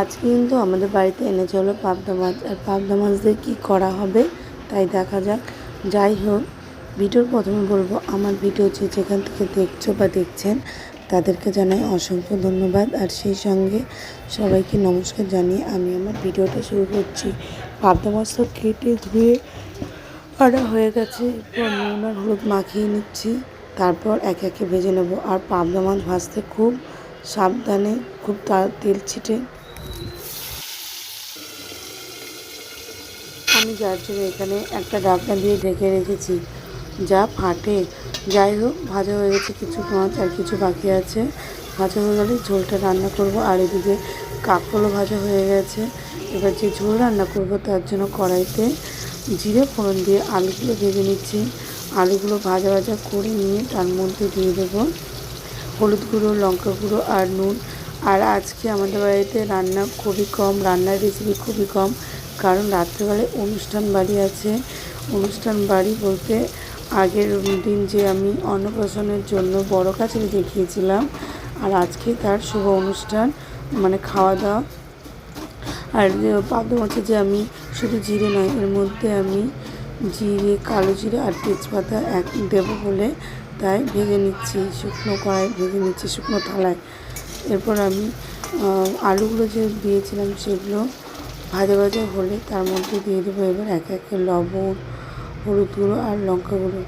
আজকে কিন্তু আমাদের বাড়িতে এনেছে হলো পাবদা মাছ। আর পাবদা মাছ দিয়ে কী করা হবে তাই দেখা যাক। যাই হোক, ভিডিওর প্রথমে বলব, আমার ভিডিও যে যেখান থেকে দেখছ বা দেখছেন, তাদেরকে জানাই অসংখ্য ধন্যবাদ। আর সেই সঙ্গে সবাইকে নমস্কার জানিয়ে আমি আমার ভিডিওটা শুরু করছি। পাবদা মাছ তো কেটে ধুয়ে আনা হয়ে গেছে। এরপর নুন আর হলুদ মাখিয়ে নিচ্ছি। তারপর একে একে ভেজে নেব। আর পাবদা মাছ ভাজতে খুব সাবধানে, খুব তার তেল ছিটে যার জন্য এখানে একটা ডাবনা দিয়ে ঢেকে রেখেছি। যা ফাটে। যাই হোক, ভাজা হয়ে গেছে কিছু মাছ আর কিছু বাকি আছে। ভাজা হয়ে গেলে ঝোলটা রান্না করব। আর এদিকে কাঁকরোলও ভাজা হয়ে গেছে। এবার যে ঝোল রান্না করব তার জন্য কড়াইতে জিরে, ফোড়ন দিয়ে আলুগুলো ভেজে নিচ্ছি। আলুগুলো ভাজা ভাজা করে নিয়ে তার মধ্যে দিয়ে দেবো হলুদ গুঁড়ো, লঙ্কা গুঁড়ো আর নুন। আর আজকে আমাদের বাড়িতে রান্না খুবই কম, রান্নার রেসিপি খুবই কম। কারণ রাত্রেবেলায় অনুষ্ঠান বাড়ি আছে। অনুষ্ঠান বাড়ি বলতে আগের দিন যে আমি অন্নপ্রাশনের জন্য বড় কাছে দেখিয়েছিলাম আর আজকে তার শুভ অনুষ্ঠান মানে খাওয়া দাওয়া। আর পাবদা মাছে যে আমি শুধু জিরে নয়, এর মধ্যে আমি জিরে, কালো জিরে আর তেজপাতা এক দেবো বলে তাই ভেজে নিচ্ছি, শুকনো কড়াই ভেজে নিচ্ছি, শুকনো থালায়। এরপর আমি আলুগুলো যে দিয়েছিলাম সেগুলো ভাজা ভাজা হলে তার মধ্যে দিয়ে দেবো এবার এক এক লবণ, হলুদ গুঁড়ো আর লঙ্কা গুঁড়ো।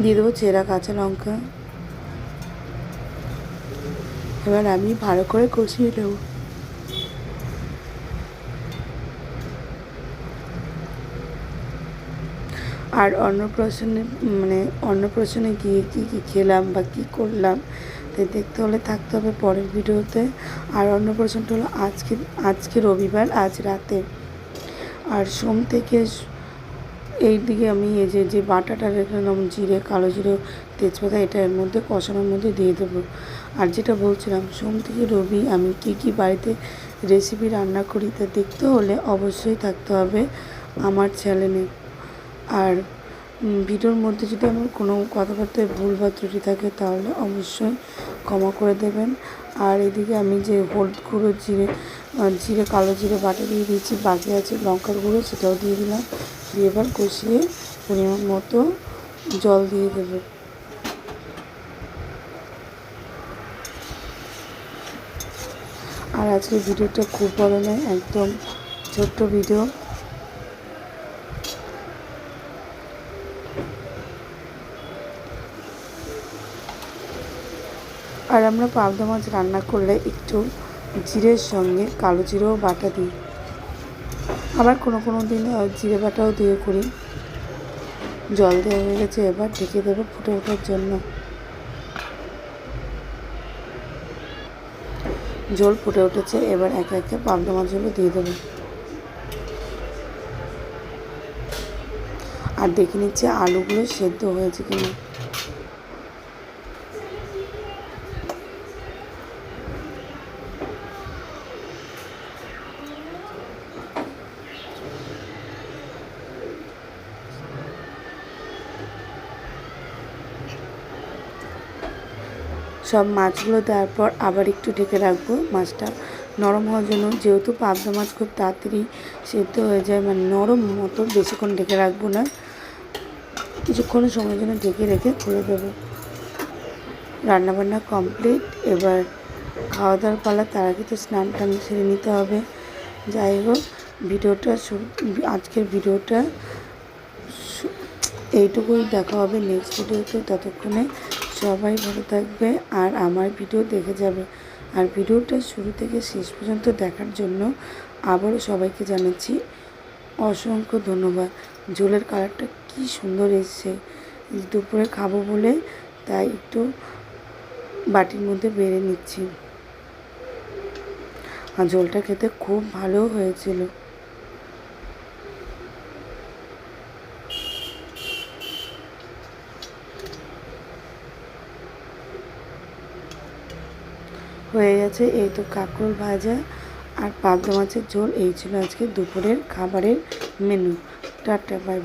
দিয়ে দেবো চেরা কাঁচা লঙ্কা। এবার আমি ভালো করে কষিয়ে নেব। আর অন্নপ্রাশনে মানে অন্নপ্রাশনে গিয়ে কী কী খেলাম বা কী করলাম তাই দেখতে হলে থাকতে হবে পরের ভিডিওতে। আর অন্নপ্রাশনটা হলো আজকে আজকে রবিবার, আজ রাতে। আর সোম থেকে এই দিকে আমি এই যে যে বাটাটা রেখলাম জিরে, কালো জিরে, তেজপাতা, এটা এর মধ্যে কষানোর মধ্যে দিয়ে দেবো। আর যেটা বলছিলাম, সোম থেকে রবি আমি কি কি বাড়িতে রেসিপি রান্না করি তা দেখতে হলে অবশ্যই থাকতে হবে আমার চ্যানেলে। আর ভিডিওর মধ্যে যদি আমার কোনো কথাবার্তায় ভুল বা ত্রুটি থাকে, তাহলে অবশ্যই ক্ষমা করে দেবেন। আর এদিকে আমি যে হলুদ গুঁড়ো, জিরে জিরে, কালো জিরে বাটা দিয়ে দিয়েছি, বাকি আছে লঙ্কার গুঁড়ো, সেটাও দিয়ে দিলাম। দিয়ে এবার কষিয়ে পরিমাণ মতো জল দিয়ে দেবো। আর আজকে ভিডিওটা খুব বড় নয়, একদম ছোট্ট ভিডিও। আর আমরা পাবদা মাছ রান্না করলে একটু জিরের সঙ্গে কালো জিরেও বাটা দিই। আবার কোনো কোনো দিন জিরে বাটাও দিয়ে করি। জল দেওয়া হয়ে গেছে, এবার ঢেকে দেবো ফুটে ওঠার জন্য। জল ফুটে উঠেছে, এবার একে একে পাবদা মাছগুলো দিয়ে দেবো। আর দেখে নিচ্ছে আলুগুলো সেদ্ধ হয়েছে কিনা। সব মাছগুলো দেওয়ার পর আবার একটু ঢেকে রাখব মাছটা। নরম হওয়ার জন্য যেহেতু পাবদা মাছ খুব তাড়াতাড়ি সেদ্ধ হয়ে যায় মানে নরম মতো বেশিক্ষণ ঢেকে রাখব না। কিছুক্ষণ সময়ের জন্য ঢেকে রেখে খুলে দেবো। রান্নাবান্না কমপ্লিট এবার খাওয়া দাওয়ার পালা, তার আগে তো স্নান টান সেরে নিতে হবে। যাই হোক, ভিডিওটা আজকের ভিডিওটা এইটুকুই, দেখা হবে নেক্সট ভিডিওতে ততক্ষণে। সবাই ভালো থাকবে আর আমার ভিডিও দেখে যাবে। আর ভিডিওটা শুরু থেকে শেষ পর্যন্ত দেখার জন্য আবারও সবাইকে জানাচ্ছি অসংখ্য ধন্যবাদ। ঝোলের কালারটা কি সুন্দর এসছে। দুপুরে খাব বলে তাই একটু বাটির মধ্যে বেড়ে নিচ্ছি। আর জলটা খেতে খুব ভালো হয়েছিল। হয়ে গেছে। এই তো কাঁকরোল ভাজা আর পাবদা মাছের ঝোল। এই ছিল আজকে দুপুরের খাবারের মেনু টাটা বাই